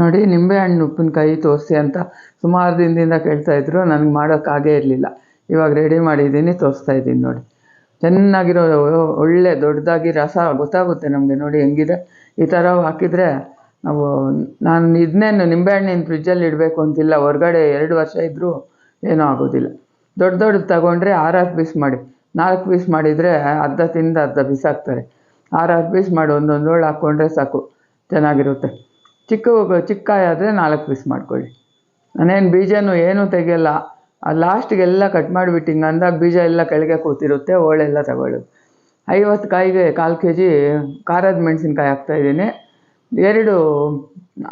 ನೋಡಿ ನಿಂಬೆಹಣ್ಣು ಉಪ್ಪಿನಕಾಯಿ ತೋರಿಸಿ ಅಂತ ಸುಮಾರು ದಿನದಿಂದ ಕೇಳ್ತಾ ಇದ್ರು. ನನಗೆ ಮಾಡೋಕ್ಕಾಗೇ ಇರಲಿಲ್ಲ. ಇವಾಗ ರೆಡಿ ಮಾಡಿದ್ದೀನಿ, ತೋರಿಸ್ತಾ ಇದ್ದೀನಿ ನೋಡಿ. ಚೆನ್ನಾಗಿರೋ ಒಳ್ಳೆ ದೊಡ್ಡದಾಗಿ ರಸ ಗೊತ್ತಾಗುತ್ತೆ ನಮಗೆ ನೋಡಿ ಹೆಂಗಿದೆ. ಈ ಥರ ಹಾಕಿದರೆ ನಾವು, ನಾನು ಇದನ್ನೇನು ನಿಂಬೆಹಣ್ಣಿನ ಫ್ರಿಜ್ಜಲ್ಲಿ ಇಡಬೇಕು ಅಂತಿಲ್ಲ. ಹೊರಗಡೆ ಎರಡು ವರ್ಷ ಇದ್ದರೂ ಏನೂ ಆಗೋದಿಲ್ಲ. ದೊಡ್ಡ ದೊಡ್ಡದು ತಗೊಂಡ್ರೆ ಆರಾರು ಪೀಸ್ ಮಾಡಿ. ನಾಲ್ಕು ಪೀಸ್ ಮಾಡಿದರೆ ಅರ್ಧ ತಿಂದು ಅರ್ಧ ಬಿಸಾಕ್ತಾರೆ ಆರಾರು ಪೀಸ್ ಮಾಡಿ ಒಂದೊಂದು ಹೋಳು ಹಾಕ್ಕೊಂಡ್ರೆ ಸಾಕು. ಚೆನ್ನಾಗಿರುತ್ತೆ. ಚಿಕ್ಕ ಚಿಕ್ಕ ಆದರೆ ನಾಲ್ಕು ಪೀಸ್ ಮಾಡ್ಕೊಳ್ಳಿ. ನಾನೇನು ಬೀಜನೂ ಏನೂ ತೆಗೆಯಲ್ಲ. ಆ ಲಾಸ್ಟಿಗೆಲ್ಲ ಕಟ್ ಮಾಡಿಬಿಟ್ಟು ಹಿಂಗೆ ಅಂದಾಗ ಬೀಜ ಎಲ್ಲ ಕೆಳಗೆ ಕೂತಿರುತ್ತೆ, ಹೋಳೆಲ್ಲ ತಗೊಳ್ಳೋದು. ಐವತ್ತು ಕಾಯಿಗೆ ಕಾಲು ಕೆ ಜಿ ಖಾರದ ಮೆಣಸಿನ್ಕಾಯಿ ಹಾಕ್ತಾಯಿದ್ದೀನಿ ಎರಡು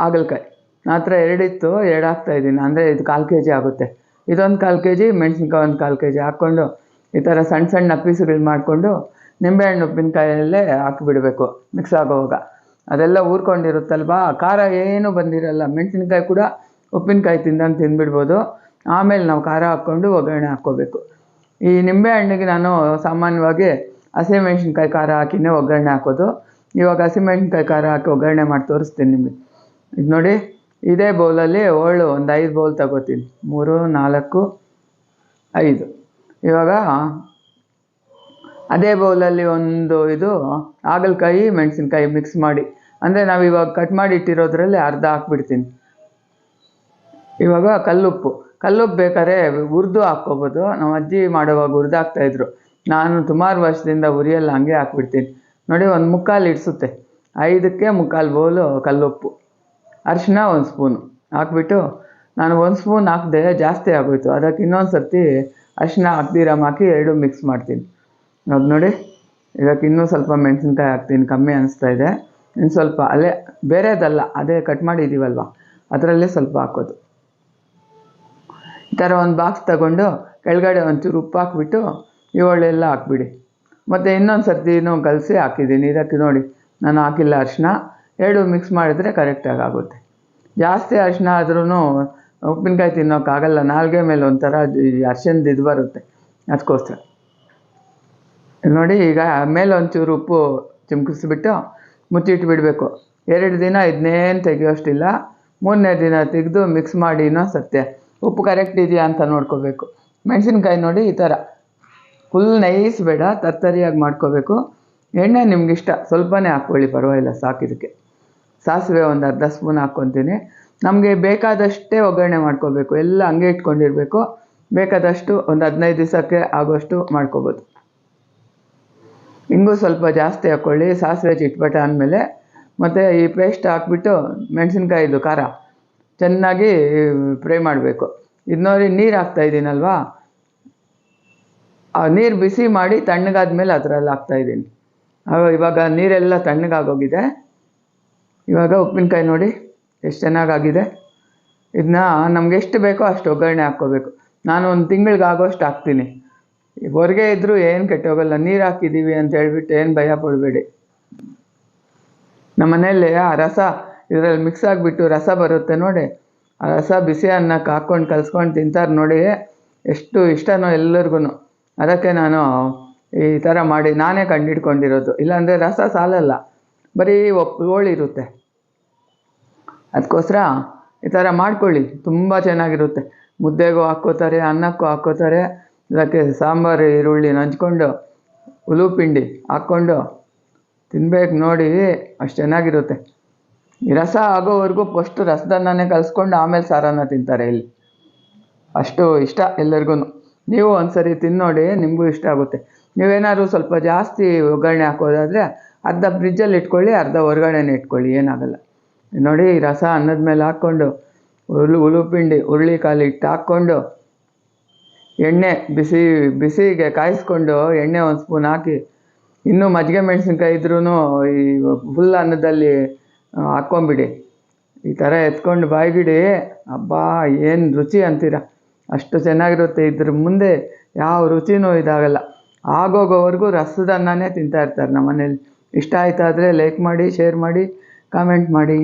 ಹಾಗಲಕಾಯಿ. ಆ ಹತ್ರ ಎರಡಿತ್ತು, ಎರಡು ಹಾಕ್ತಾಯಿದ್ದೀನಿ ಅಂದರೆ ಇದು ಕಾಲು ಕೆ ಜಿ ಆಗುತ್ತೆ. ಇದೊಂದು ಕಾಲು ಕೆ ಜಿ ಮೆಣಸಿನ್ಕಾಯಿ ಒಂದು ಕಾಲು ಕೆ ಜಿ ಹಾಕ್ಕೊಂಡು ಈ ಥರ ಸಣ್ಣ ಸಣ್ಣ ಪೀಸುಗಳು ಮಾಡಿಕೊಂಡು ನಿಂಬೆಹಣ್ಣು ಉಪ್ಪಿನಕಾಯಲ್ಲೇ ಹಾಕಿಬಿಡಬೇಕು ಮಿಕ್ಸ್ ಆಗೋವಾಗ ಅದೆಲ್ಲ ಊರ್ಕೊಂಡಿರುತ್ತಲ್ವಾ? ಖಾರ ಏನೂ ಬಂದಿರಲ್ಲ. ಮೆಣಸಿನ್ಕಾಯಿ ಕೂಡ ಉಪ್ಪಿನಕಾಯಿ ತಿಂದಂಗೆ ತಿಂದ್ಬಿಡ್ಬೋದು. ಆಮೇಲೆ ನಾವು ಖಾರ ಹಾಕ್ಕೊಂಡು ಒಗ್ಗರಣೆ ಹಾಕ್ಕೋಬೇಕು. ಈ ನಿಂಬೆಹಣ್ಣಿಗೆ ನಾನು ಸಾಮಾನ್ಯವಾಗಿ ಹಸಿಮೆಣ್ಸಿನ್ಕಾಯಿ ಖಾರ ಹಾಕಿನೇ ಒಗ್ಗರಣೆ ಹಾಕೋದು. ಇವಾಗ ಹಸಿಮೆಣ್ಸಿನ್ಕಾಯಿ ಖಾರ ಹಾಕಿ ಒಗ್ಗರಣೆ ಮಾಡಿ ತೋರಿಸ್ತೀನಿ ನಿಮಗೆ. ಇದು ನೋಡಿ, ಇದೇ ಬೌಲಲ್ಲಿ ಹೋಳು ಒಂದು ಐದು ಬೌಲ್ ತಗೋತೀನಿ. ಮೂರು, ನಾಲ್ಕು, ಐದು. ಇವಾಗ ಅದೇ ಬೌಲಲ್ಲಿ ಒಂದು ಇದು ಹಾಗಲಕಾಯಿ, ಮೆಣಸಿನ್ಕಾಯಿ ಮಿಕ್ಸ್ ಮಾಡಿ. ಅಂದರೆ ನಾವು ಇವಾಗ ಕಟ್ ಮಾಡಿ ಇಟ್ಟಿರೋದ್ರಲ್ಲಿ ಅರ್ಧ ಹಾಕ್ಬಿಡ್ತೀನಿ. ಇವಾಗ ಕಲ್ಲುಪ್ಪು. ಕಲ್ಲುಪ್ಪು ಬೇಕಾದ್ರೆ ಹುರಿದು ಹಾಕ್ಕೋಬೋದು. ನಮ್ಮ ಅಜ್ಜಿ ಮಾಡುವಾಗ ಹುರಿದು ಹಾಕ್ತಾಯಿದ್ರು ನಾನು ಸುಮಾರು ವರ್ಷದಿಂದ ಉರಿಯಲ್ಲ ಹಂಗೆ ಹಾಕ್ಬಿಡ್ತೀನಿ. ನೋಡಿ, ಒಂದು ಮುಕ್ಕಾಲು ಇಡಿಸುತ್ತೆ. ಐದಕ್ಕೆ ಮುಕ್ಕಾಲು ಬೌಲು ಕಲ್ಲುಪ್ಪು. ಅರಿಶಿನ ಒಂದು ಸ್ಪೂನು. ಹಾಕ್ಬಿಟ್ಟು ನಾನು ಒಂದು ಸ್ಪೂನ್ ಹಾಕಿದೆ ಜಾಸ್ತಿ ಆಗೋಯ್ತು. ಅದಕ್ಕೆ ಇನ್ನೊಂದು ಸರ್ತಿ ಅರಿಶಿನ ಹಾಕಿ ಎರಡು ಮಿಕ್ಸ್ ಮಾಡ್ತೀನಿ. ಅದು ನೋಡಿ, ಇದಕ್ಕೆ ಇನ್ನೂ ಸ್ವಲ್ಪ ಮೆಣಸಿನ್ಕಾಯಿ ಹಾಕ್ತೀನಿ, ಕಮ್ಮಿ ಅನಿಸ್ತಾ ಇದೆ. ಇನ್ನು ಸ್ವಲ್ಪ ಅಲ್ಲೇ ಬೇರೆದಲ್ಲ, ಅದೇ ಕಟ್ ಮಾಡಿದ್ದೀವಲ್ವ ಅದರಲ್ಲೇ ಸ್ವಲ್ಪ ಹಾಕೋದು. ಈ ಥರ ಒಂದು ಬಾಕ್ಸ್ ತಗೊಂಡು ಕೆಳಗಡೆ ಒಂಚೂರು ಉಪ್ಪು ಹಾಕ್ಬಿಟ್ಟು ಇವಳೆಲ್ಲ ಹಾಕ್ಬಿಡಿ. ಮತ್ತು ಇನ್ನೊಂದು ಸರ್ತಿನೂ ಕಲಸಿ ಹಾಕಿದ್ದೀನಿ. ಇದಕ್ಕೆ ನೋಡಿ, ನಾನು ಹಾಕಿಲ್ಲ ಅರಿಶಿನ ಎರಡು ಮಿಕ್ಸ್ ಮಾಡಿದರೆ ಕರೆಕ್ಟಾಗಿ ಆಗುತ್ತೆ. ಜಾಸ್ತಿ ಅರಿಶಿನ ಆದ್ರೂ ಉಪ್ಪಿನಕಾಯಿ ತಿನ್ನೋಕ್ಕಾಗಲ್ಲ. ನಾಲ್ಗೆ ಮೇಲೆ ಒಂಥರ ಅರ್ಶಿನದ್ದು ಇದು ಬರುತ್ತೆ. ಅದಕ್ಕೋಸ್ಕರ. ನೋಡಿ, ಈಗ ಮೇಲೆ ಒಂಚೂರು ಉಪ್ಪು ಚಿಮ್ಕಿಸ್ಬಿಟ್ಟು ಮುಚ್ಚಿಟ್ಟು ಬಿಡಬೇಕು. ಎರಡು ದಿನ ಇದನ್ನೇನು ತೆಗಿಯೋಷ್ಟಿಲ್ಲ. ಮೂರನೇ ದಿನ ತೆಗೆದು ಮಿಕ್ಸ್ ಮಾಡಿನೋ ಸತ್ಯ ಉಪ್ಪು ಕರೆಕ್ಟ್ ಇದೆಯಾ ಅಂತ ನೋಡ್ಕೋಬೇಕು. ಮೆಣಸಿನ್ಕಾಯಿ ನೋಡಿ, ಈ ಥರ. ಫುಲ್ ನೈಸ್ ಬೇಡ, ತರ್ತರಿಯಾಗಿ ಮಾಡ್ಕೋಬೇಕು. ಎಣ್ಣೆ ನಿಮ್ಗಿಷ್ಟ ಸ್ವಲ್ಪನೇ ಹಾಕ್ಕೊಳ್ಳಿ, ಪರವಾಗಿಲ್ಲ ಸಾಕಿದಕ್ಕೆ ಸಾಸಿವೆ ಒಂದು ಅರ್ಧ ಸ್ಪೂನ್ ಹಾಕ್ಕೊತೀನಿ. ನಮಗೆ ಬೇಕಾದಷ್ಟೇ ಒಗ್ಗರಣೆ ಮಾಡ್ಕೋಬೇಕು. ಎಲ್ಲ ಹಂಗೆ ಇಟ್ಕೊಂಡಿರಬೇಕು. ಬೇಕಾದಷ್ಟು ಒಂದು ಹದಿನೈದು ದಿವಸಕ್ಕೆ ಆಗೋಷ್ಟು ಮಾಡ್ಕೋಬೋದು. ಹಿಂಗೂ ಸ್ವಲ್ಪ ಜಾಸ್ತಿ ಹಾಕ್ಕೊಳ್ಳಿ ಸಾಸಿವೆ ಚಿಟ್ಪಟ ಆದಮೇಲೆ ಮತ್ತು ಈ ಪೇಸ್ಟ್ ಹಾಕ್ಬಿಟ್ಟು ಮೆಣಸಿನ್ಕಾಯಿದು, ಖಾರ ಚೆನ್ನಾಗಿ ಫ್ರೈ ಮಾಡಬೇಕು. ಇದು ನೋಡಿ ನೀರು ಹಾಕ್ತಾಯಿದ್ದೀನಲ್ವಾ ಆ ನೀರು ಬಿಸಿ ಮಾಡಿ ತಣ್ಣಗಾದ್ಮೇಲೆ ಅದರಲ್ಲಿ ಹಾಕ್ತಾಯಿದ್ದೀನಿ ಇವಾಗ ನೀರೆಲ್ಲ ತಣ್ಣಗಾಗೋಗಿದೆ. ಇವಾಗ ಉಪ್ಪಿನಕಾಯಿ ನೋಡಿ ಎಷ್ಟು ಚೆನ್ನಾಗಾಗಿದೆ. ಇದನ್ನ ನಮ್ಗೆ ಎಷ್ಟು ಬೇಕೋ ಅಷ್ಟು ಒಗ್ಗರಣೆ ಹಾಕ್ಕೋಬೇಕು. ನಾನು ಒಂದು ತಿಂಗಳಿಗಾಗೋಷ್ಟು ಹಾಕ್ತೀನಿ. ಹೊರಗೆ ಇದ್ದರೂ ಏನು ಕೆಟ್ಟೋಗಲ್ಲ ನೀರು ಹಾಕಿದ್ದೀವಿ ಅಂತ ಹೇಳ್ಬಿಟ್ಟು ಏನು ಭಯ ಪಡಬೇಡಿ. ನಮ್ಮ ಮನೆಯಲ್ಲಿ ಆ ರಸ ಇದರಲ್ಲಿ ಮಿಕ್ಸ್ ಆಗಿಬಿಟ್ಟು ರಸ ಬರುತ್ತೆ ನೋಡಿ. ಆ ರಸ ಬಿಸಿ ಅನ್ನಕ್ಕೆ ಹಾಕ್ಕೊಂಡು ಕಲ್ಸ್ಕೊಂಡು ತಿಂತಾರೆ ನೋಡಿ. ಎಷ್ಟು ಇಷ್ಟನೋ ಎಲ್ಲರಿಗೂ ಅದಕ್ಕೆ ನಾನು ಈ ಥರ ಮಾಡಿ ನಾನೇ ಕಂಡಿಡ್ಕೊಂಡಿರೋದು. ಇಲ್ಲಾಂದರೆ ರಸ ಸಾಲಲ್ಲ. ಬರೀ ಒಪ್ಪು ಹೋಳಿರುತ್ತೆ ಅದಕ್ಕೋಸ್ಕರ ಈ ಥರ ಮಾಡ್ಕೊಳ್ಳಿ. ತುಂಬ ಚೆನ್ನಾಗಿರುತ್ತೆ. ಮುದ್ದೆಗೂ ಹಾಕ್ಕೋತಾರೆ, ಅನ್ನಕ್ಕೂ ಹಾಕ್ಕೋತಾರೆ. ಇದಕ್ಕೆ ಸಾಂಬಾರು, ಈರುಳ್ಳಿ ನಂಚ್ಕೊಂಡು ಉಲುಪಿಂಡಿ ಹಾಕ್ಕೊಂಡು ತಿನ್ಬೇಕು ನೋಡಿ, ಅಷ್ಟು ಚೆನ್ನಾಗಿರುತ್ತೆ. ಈ ರಸ ಆಗೋವರೆಗೂ ಫಸ್ಟ್ ರಸದನ್ನೇ ಕಲಿಸ್ಕೊಂಡು ಆಮೇಲೆ ಸಾರನ್ನ ತಿಂತಾರೆ ಇಲ್ಲಿ. ಅಷ್ಟು ಇಷ್ಟ ಎಲ್ಲರಿಗೂ. ನೀವು ಒಂದ್ಸರಿ ತಿನ್ನೋಡಿ ನಿಮಗೂ ಇಷ್ಟ ಆಗುತ್ತೆ. ನೀವೇನಾದ್ರು ಸ್ವಲ್ಪ ಜಾಸ್ತಿ ಒಗ್ಗರಣೆ ಹಾಕೋದಾದರೆ ಅರ್ಧ ಫ್ರಿಜ್ಜಲ್ಲಿ ಇಟ್ಕೊಳ್ಳಿ, ಅರ್ಧ ಹೊರಗಡೆನೇ ಇಟ್ಕೊಳ್ಳಿ, ಏನಾಗಲ್ಲ. ನೋಡಿ, ರಸ ಅನ್ನದ ಮೇಲೆ ಹಾಕ್ಕೊಂಡು ಉಲು ಉಲುಪಿಂಡಿ ಹುರುಳಿಕಾಲು ಹಿಟ್ಟು ಹಾಕ್ಕೊಂಡು ಎಣ್ಣೆ ಬಿಸಿ, ಬಿಸಿಗೆ ಕಾಯಿಸ್ಕೊಂಡು ಎಣ್ಣೆ ಒಂದು ಸ್ಪೂನ್ ಹಾಕಿ, ಇನ್ನೂ ಮಜ್ಜಿಗೆ ಮೆಣಸಿನ್ಕಾಯಿ ಇದ್ರೂ ಈ ಫುಲ್ ಅನ್ನದಲ್ಲಿ ಹಾಕ್ಕೊಂಬಿಡಿ. ಈ ಥರ ಎತ್ಕೊಂಡು ಬಾಯ್ಬಿಡಿ. ಅಬ್ಬಾ, ಏನು ರುಚಿ ಅಂತೀರ? ಅಷ್ಟು ಚೆನ್ನಾಗಿರುತ್ತೆ. ಇದ್ರ ಮುಂದೆ ಯಾವ ರುಚಿನೂ ಇದಾಗಲ್ಲ. ಆಗೋಗೋವರೆಗೂ ರಸದನ್ನನೇ ತಿಂತಾ ಇರ್ತಾರೆ ನಮ್ಮ ಮನೇಲಿ ಇಷ್ಟ ಆಯ್ತಾದರೆ ಲೈಕ್ ಮಾಡಿ ಶೇರ್ ಮಾಡಿ ಕಾಮೆಂಟ್ ಮಾಡಿ.